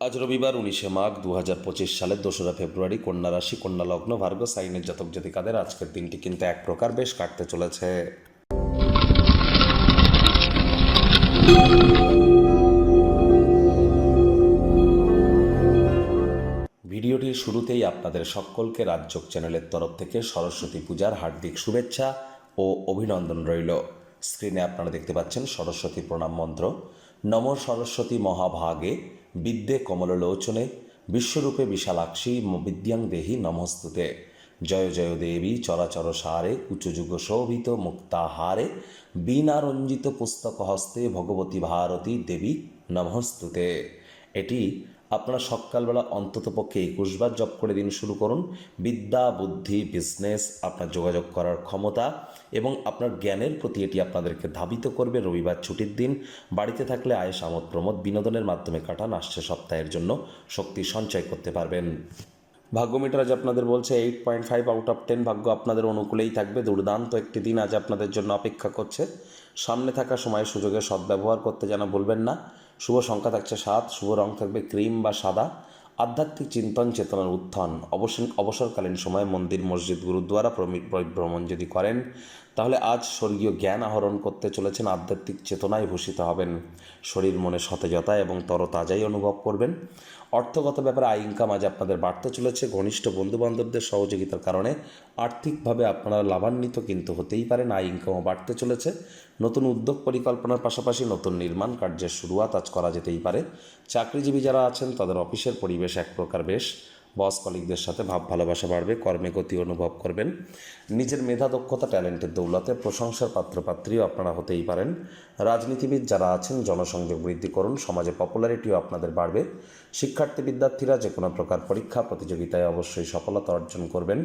আজ রবিবার উনিশে মাঘ দু হাজার পঁচিশ সালের দোসরা ফেব্রুয়ারি কন্যা রাশি, কন্যা লগ্ন ভার্গ সাইনের জাতক জাতিকাদের আজকের দিনটি কিন্তু এক প্রকার বেশ কাটতে চলেছে। ভিডিওটির শুরুতেই আপনাদের সকলকে রাজ্যক চ্যানেলের তরফ থেকে সরস্বতী পূজার হার্দিক শুভেচ্ছা ও অভিনন্দন রইল। স্ক্রিনে আপনারা দেখতে পাচ্ছেন সরস্বতী প্রণাম মন্ত্র। নম সরস্বতী মহাভাগে বিদ্যে কমললোচনে, বিশ্বরূপে বিশালাক্ষী বিদ্যাং দেহি নমস্তুতে। জয় জয় দেবী চরাচর সারে উচ্চযুগ শোভিত মুক্তাহারে, বীণারঞ্জিত পুস্তক হস্তে ভগবতী ভারতী দেবী নমস্তুতে। এটি আপনারা সকালবেলা অন্তত অন্ততপক্ষে একুশবার জব করে দিন শুরু করুন। বিদ্যা, বুদ্ধি বিজনেস আপনার যোগাযোগ করার ক্ষমতা এবং আপনার জ্ঞানের প্রতি এটি আপনাদেরকে ধাবিত করবে রবিবার ছুটির দিন। বাড়িতে থাকলে আয়েস, আমোদ, প্রমোদ বিনোদনের মাধ্যমে কাটান। আসছে সপ্তাহের জন্য শক্তি সঞ্চয় করতে পারবেন। ভাগ্য মিটার আজ আপনাদের বলছে eight point five out of ten ভাগ্য আপনাদের অনুকূলেই থাকবে, দুর্দান্ত একটি দিন আজ আপনাদের জন্য অপেক্ষা করছে। সামনে থাকা সময় সুযোগের সদ্ব্যবহার করতে যেন ভুলবেন না। শুভ সংখ্যা থাকছে সাত, শুভ রং থাকবে ক্রিম বা সাদা। আধ্যাত্মিক চিন্তন চেতনার উত্থান। অবসর অবসরকালীন সময়ে মন্দির, মসজিদ গুরুদ্বারা প্রমি- ভ্রমণ যদি করেন, তাহলে আজ স্বর্গীয় জ্ঞান আহরণ করতে চলেছেন আধ্যাত্মিক চেতনায় ভূষিত হবেন। শরীর মনে সতেজতা এবং তরতাজাই অনুভব করবেন। অর্থগত ব্যাপারে আয় ইনকাম আজ আপনাদের বাড়তে চলেছে। ঘনিষ্ঠ বন্ধুবান্ধবদের সহযোগিতার কারণে আর্থিকভাবে আপনারা লাভান্বিত কিন্তু হতেই পারেন। আয় ইনকামও বাড়তে চলেছে। নতুন উদ্যোগ পরিকল্পনার পাশাপাশি নতুন নির্মাণ কার্যের শুরুয়াত আজ করা যেতেই পারে। চাকরিজীবী যারা আছেন, তাদের অফিসের পরিবেশ এক প্রকার বেশ। বস কলিকদের সাথে ভাব ভালোবাসা বাড়বে, কর্মে গতি অনুভব করবেন। নিজের মেধা, দক্ষতা, ট্যালেন্টের দৌলতে প্রশংসার পাত্রপাত্রীও আপনারা হতেই পারেন। রাজনীতিবিদ যারা আছেন, জনসংযোগ বৃদ্ধি করুন, সমাজে পপুলারিটিও আপনাদের বাড়বে। শিক্ষার্থী, বিদ্যার্থীরা যে কোনো প্রকার পরীক্ষা, প্রতিযোগিতায় অবশ্যই সফলতা অর্জন করবেন।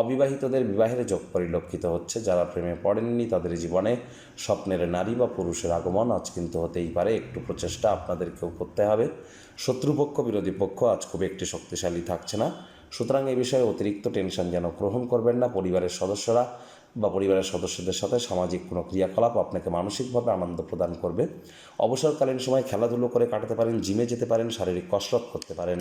অবিবাহিতদের বিবাহের যোগ পরিলক্ষিত হচ্ছে। যারা প্রেমে পড়েননি, তাদের জীবনে স্বপ্নের নারী বা পুরুষের আগমন আজ কিন্তু হতেই পারে। একটু প্রচেষ্টা আপনাদেরকেও করতে হবে। শত্রুপক্ষ, বিরোধী পক্ষ আজ খুব একটি শক্তিশালী থাকছে না। সুতরাং এ বিষয়ে অতিরিক্ত টেনশন যেন গ্রহণ করবেন না পরিবারের সদস্যরা বা পরিবারের সদস্যদের সাথে সামাজিক কোনো ক্রিয়াকলাপ আপনাকে মানসিকভাবে আনন্দ প্রদান করবে। অবসরকালীন সময় খেলাধুলো করে কাটাতে পারেন জিমে যেতে পারেন, শারীরিক কসরত করতে পারেন।